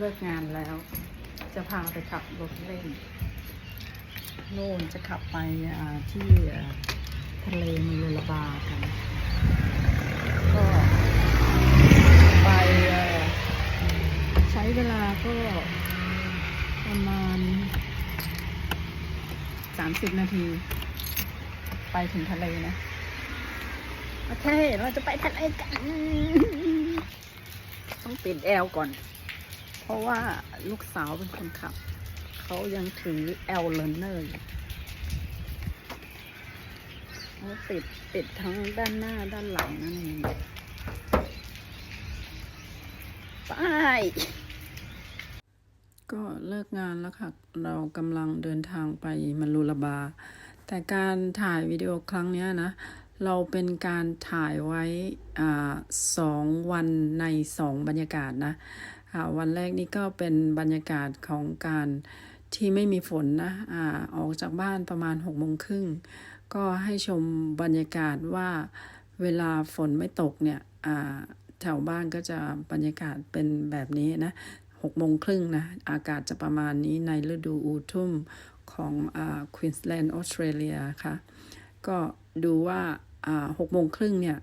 เลิกงานแล้ว จะพาไปขับรถเล่นโน่นจะขับไปที่ทะเลมีลลาบากันก็ไปใช้เวลาก็ประมาณสามสิบนาที ไปถึงทะเลนะโอเค เราจะไปทะเลกัน ต้องปิดแอลก่อน เพราะว่าลูกสาวเป็นคนขับ เขายังถือแอลเลนเนอร์อยู่เขาปิดปิดทั้งด้านหน้าด้านหลังนั่นเองไปก็เลิกงานแล้วค่ะ เรากำลังเดินทางไปมาลูลาบา แต่การถ่ายวิดีโอครั้งนี้นะ เราเป็นการถ่ายไว้อสองวันในสองบรรยากาศนะ อ่าวันแรกนี่ก็เป็นบรรยากาศของการที่ไม่มีฝนนะอ่าออกจากบ้านประมาณหกโมงครึ่งก็ให้ชมบรรยากาศว่าเวลาฝนไม่ตกเนี่ยอ่าแถวบ้านก็จะบรรยากาศเป็นแบบนี้นะหกโมงครึ่งนะอากาศจะประมาณนี้ในฤดูอูทุ่มของควีนส์แลนด์ออสเตรเลียค่ะ ก็ดูว่าหกโมงครึ่งเนี่ย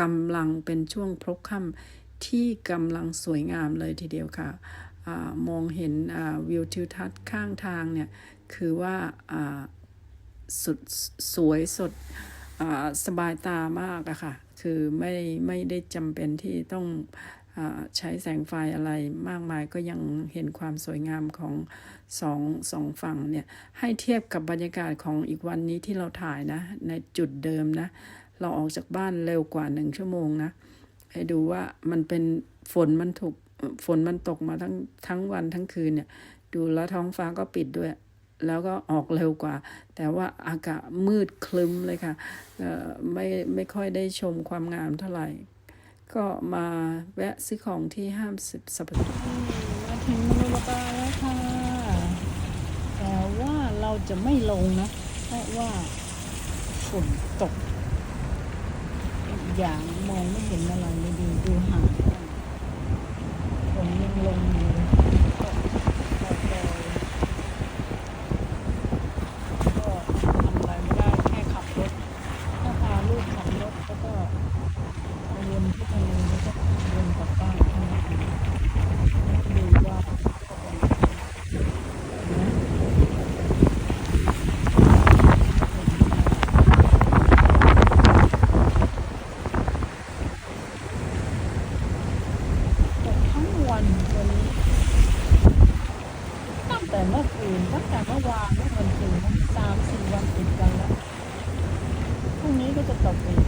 กำลังเป็นช่วงพลบค่ำ ที่กำลังสวยงามเลยทีเดียวค่ะอมองเห็นวิวทิวทัศน์ข้างทางเนี่ยคือว่าสุดสวยสดสบายตามากอะค่ะ คือไม่ไม่ได้จำเป็นที่ต้องอใช้แสงไฟอะไรมากมายก็ยังเห็นความสวยงามของสองสองฝั่งเนี่ย ให้เทียบกับบรรยากาศของอีกวันนี้ที่เราถ่ายนะ ในจุดเดิมนะ เราออกจากบ้านเร็วกว่าหนึ่งชั่วโมงนะ ให้ดูว่ามันเป็นฝนมันถูกฝนมันตกมาทั้งทั้งวันทั้งคืนเนี่ย ดูแล้วท้องฟ้าก็ปิดด้วย แล้วก็ออกเร็วกว่า แต่ว่าอากาศมืดคลึ้มเลยค่ะเออไม่ไม่ค่อยได้ชมความงามเท่าไหร่ ก็มาแวะซื้อของที่ห้ามสิบสัปดาห์มาถึงมูลบาแล้วค่ะ แต่ว่าเราจะไม่ลงนะ เพราะว่าฝนตก อย่างมองไม่เห็นอะไรเลยดูดูหางฝนยังลงอยู่ตกปล่อยๆก็ทำอะไรไม่ได้แค่ขับรถ ถ้าพาลูกขับรถแล้วก็ไปวนที่ทะเลแล้วก็วนกลับบ้านแค่นั้นเองดูว่านะ ตกทั้งวันวันนี้ตั้งแต่ เมื่อคืนตั้งแต่เมื่อวานเมื่อวันคืนนะสามสี่วันติดกันแล้วพรุ่งนี้ก็จะตกอีก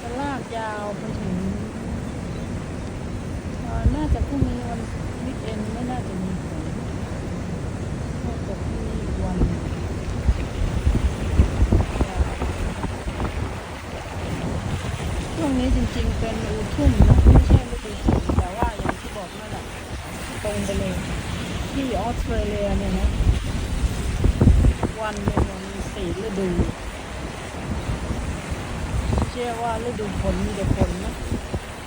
จะลากยาวไปถึงน่าจะพรุ่งนี้วันวิกเอนไม่น่าจะมีฝนน่าจะพรุ่งนี้อีกวันหนึ่งช่วงนี้จริงๆเป็นอูทุ่มนะไม่ใช่ฤดูฝนแต่ว่าอย่างที่บอกนั่นแหละตรงไปเลย ที่ออสเตรเลียเนี่ยนะ วันหนึ่งมีสี่ฤดู เชื่อว่าฤดูฝนมีแต่ฝนนะ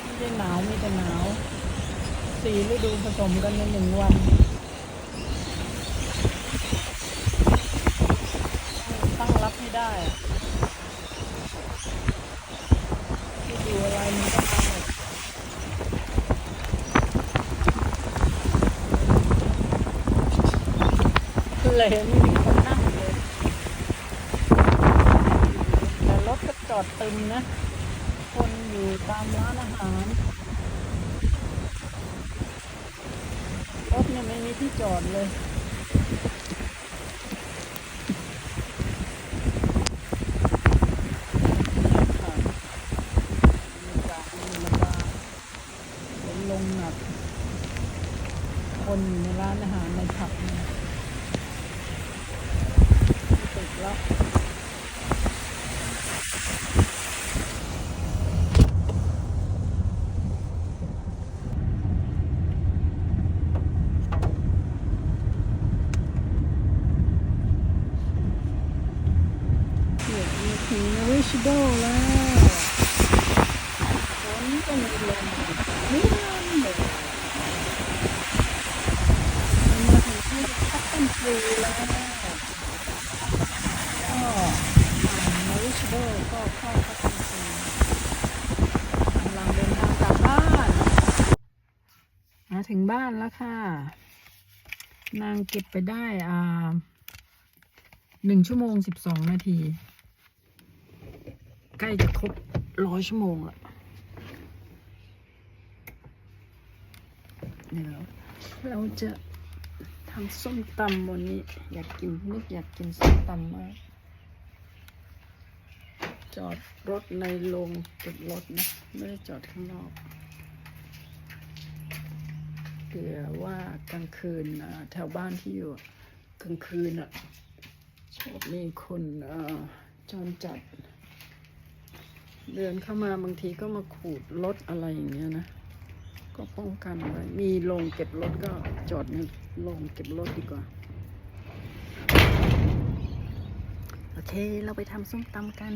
ไม่ได้หนาวมีแต่หนาวสี่ฤดูผสมกันในหนึ่งวันตั้งรับให้ได้อะฤดูอะไรมันก็มาหมด เลยไม่มีคนนั่งเลยแต่รถก็จอดตึมนะ คนอยู่ตามร้านอาหารรถเนี่ยไม่มีที่จอดเลยค่ะบรรยากาศมันลงหนักคนอยู่ในร้านอาหารในผับเนี่ย ไม่ติดแล้ว เกือบมาถึงริชโดแล้วฝนก็มีลมนิดหน่อย ฟรีแล้วก็มาริชเบอร์ก็เข้าพักฟรีกำลังเดินทางกลับบ้าน มาถึง บ้านแล้วค่ะ นางเก็บไปได้อ่าหนึ่งชั่วโมงสิบสองนาที ใกล้จะครบร้อยชั่วโมงละเดี๋ยวเราจะทำส้มตำวันนี้ อยากกินนึกอยากกินส้มตำมาก จอดรถในโรงเก็บรถนะ ไม่ได้จอดข้างนอก เผื่อว่ากลางคืนแถวบ้านที่อยู่กลางคืนอะชอบมีคนจอ่าจรจัด เดินเข้ามาบางทีก็มาขูดรถอะไรอย่างเงี้ยนะ ก็ป้องกันไว้ มีโรงเก็บรถก็จอดในโรงเก็บรถดีกว่า โอเค เราไปทำส้มตำกัน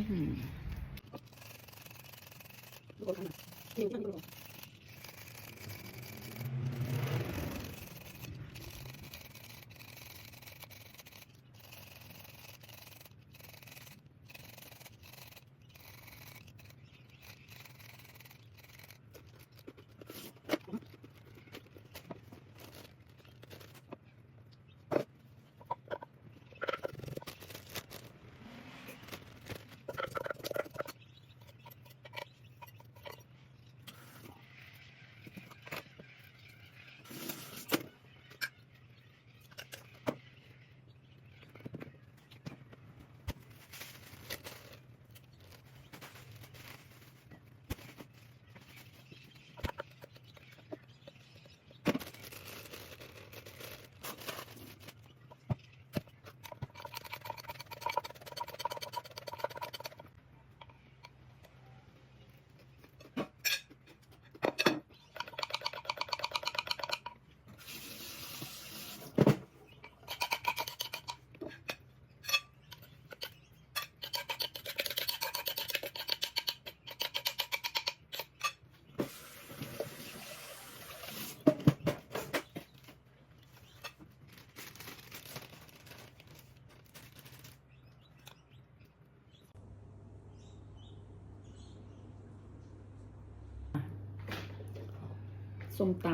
ส้มต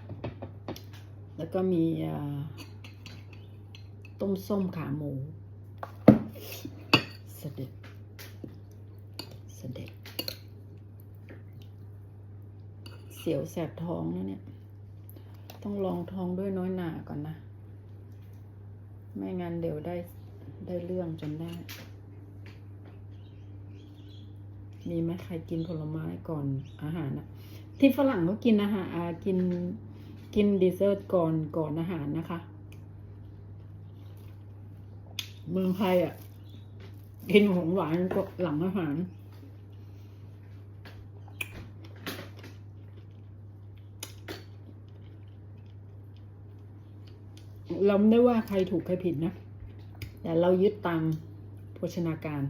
ำแล้วก็มีต้มส้มขาหมู เสด็จ เสด็จ เสียวแสบท้องนะเนี่ย ต้องลองท้องด้วยน้อยหนาก่อนนะ ไม่งั้นเดี๋ยวได้ได้เรื่องจนได้ มีไหมใครกินผลไม้ก่อนอาหารอะ ที่ฝรั่งเขากินอาหารกินกินดีเซอร์ตก่อนก่อนอาหารนะคะ เมืองไทยอะ กินของหวานก็หลังอาหารเราไม่ได้ว่าใครถูกใครผิดนะ แต่เรายึดตามโภชนาการ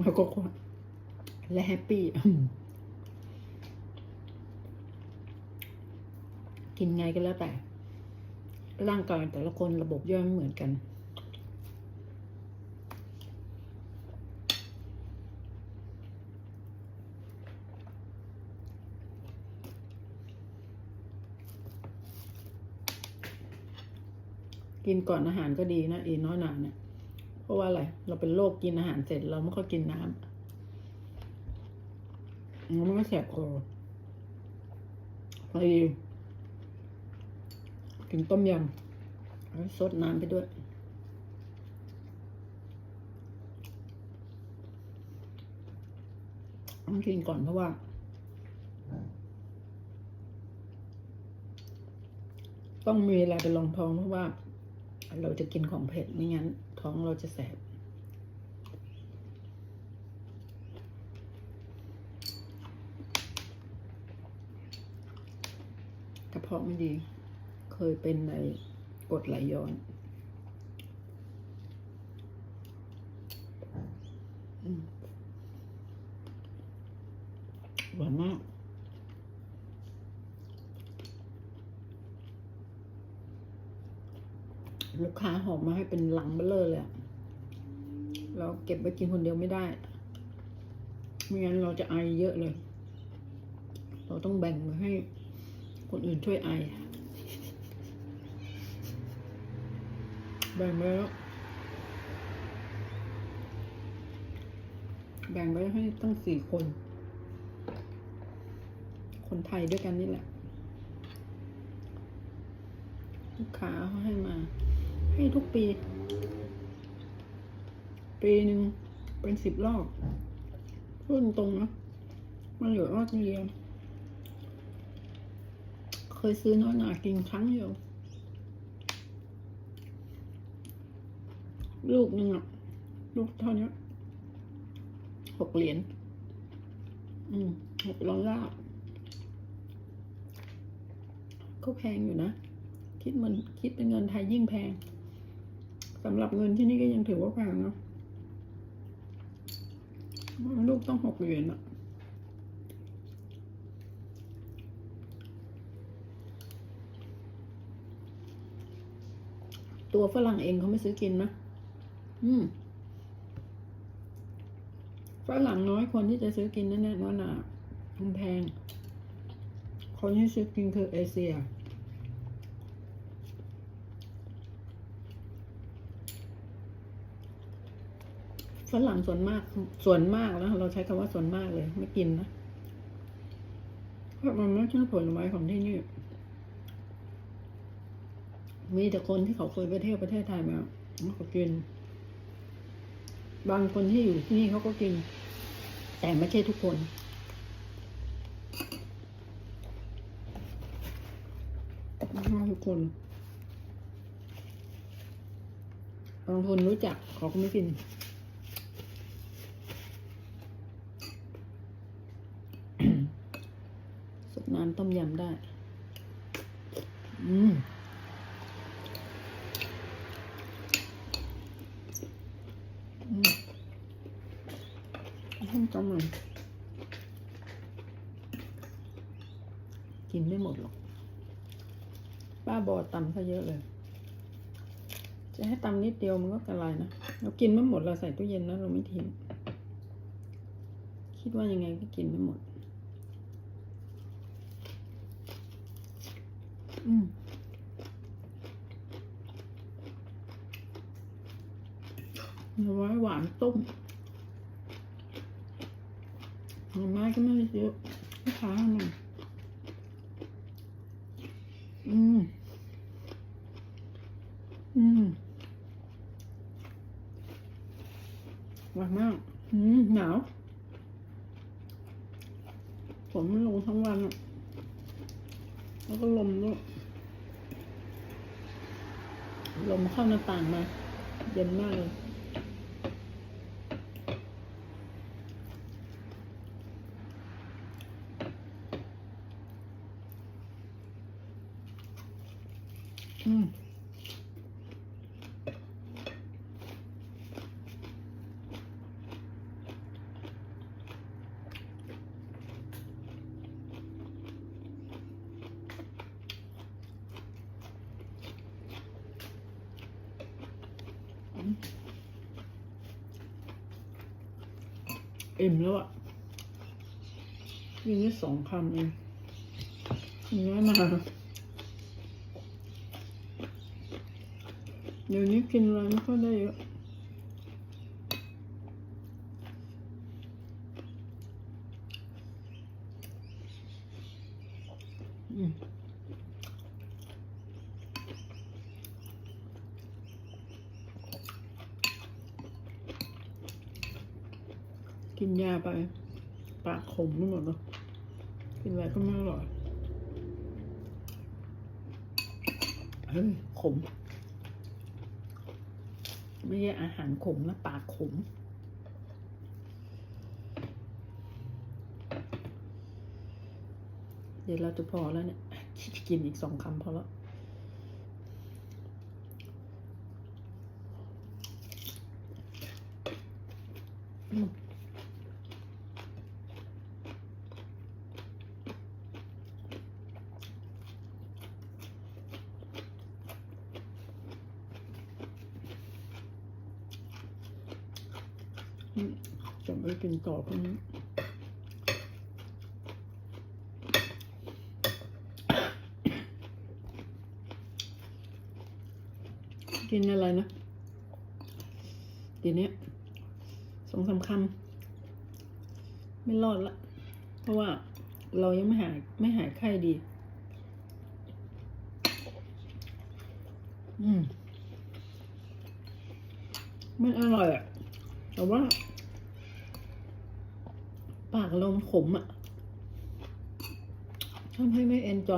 แล้วก็ และแฮปปี้กินไงก็แล้วแต่ ร่างกายแต่ละคนระบบย่อยไม่เหมือนกัน กินก่อนอาหารก็ดีนะอีน้อยหนาเนี่ย เพราะว่าอะไร เราเป็นโรคกินอาหารเสร็จเราไม่ค่อยกินน้ำ มันไม่แสบคอพอดีกินต้มยำแล้วซดน้ำไปด้วยต้องกินก่อนเพราะว่า ต้องมีอะไรไปรองท้องเพราะว่า เราจะกินของเผ็ดไม่งั้น ท้องเราจะแสบ กระ เพาะไม่ดี เคยเป็นในกดไหลย้อนอืมหวานมากลูกค้าหอบมาให้เป็นหลังเบลเลอเลยอะเราเก็บไว้กินคนเดียวไม่ได้ ไม่งั้นเราจะไอเยอะเลย เราต้องแบ่งมาให้ คนอื่นช่วยไอแบ่งไปแล้วแบ่งไว้ให้ตั้งสี่คน คนไทยด้วยกันนี่แหละ ลูกค้าเขาให้มา ให้ทุกปี ปีหนึ่งเป็นสิบรอบพูดตรงนะมันเหลือรอดเดียว ยซื้อน้อยหนากินครั้งเดียว ลูกหนึ่งอะลูกเท่านี้หกเหรียญอืมหกดอลลาร์ก็แพงอยู่นะ คิดมันคิดเป็นเงินไทยยิ่งแพงสำหรับเงินที่นี่ก็ยังถือว่าแพงเนาะลูกต้องหกเหรียญอะ ตัวฝรั่งเองเขาไม่ซื้อกินนะ อืมฝรั่งน้อยคนที่จะซื้อกินนั่นแน่นอนอะมันแพง คนที่ซื้อกินคือเอเชีย ฝรั่งส่วนมาก ส่วนมากแล้วเราใช้คำว่าส่วนมากเลย ไม่กินนะ เพราะมันไม่ใช่ผลไม้ของที่นี่ มีแต่คนที่เขาเคยไปเที่ยวประเทศไทยมาเขากิน บางคนที่อยู่ที่นี่เขาก็กิน แต่ไม่ใช่ทุกคนทุกคนบางคนรู้จักเขาก็ไม่กินสุดน้ำต้มยำได้ อืม อืม ต้มจำมันกินไม่หมดหรอก ป้าบอตำซะเยอะเลย จะให้ตำนิดเดียวมันก็กระไรนะ เรากินไม่หมดเราใส่ตู้เย็นนะเราไม่ทิ้ง คิดว่ายังไงก็กินไม่หมด อืมหน่อไม้หวานต้ม หน่อไม้ก็ไม่ได้เยอะลูกค้าห้มันอืม อืมหวานมาก อืม หนาวฝนมันลงทั้งวันอะ แล้วก็ลมด้วย ลมเข้าหน้าต่างมา เย็นมากเลย อืม อิ่มแล้วอะกินได้สองคำเองกินน้อยมากเดี๋ยวนี้กินอะไรไม่ค่อยได้เยอะ อืม กินยาไป ปากขมไปหมดเลยกินอะไรก็ไม่อร่อยเฮ้ยขม ไม่ใช่อาหารขมนะปากขมเดี๋ยวเราจะพอแล้วเนี่ย กินอีกสองคำพอแล้วอืม อืมจะไม่กิน ต่อพรุ่งนี้กินอะไรนะทีนี้สองสามคำไม่รอดละ เพราะว่าเรายังไม่หายไม่หายไข้ดี อืมมันอร่อยอะแต่ว่า ปากเรามันขมอะทำให้ไม่เอนจอย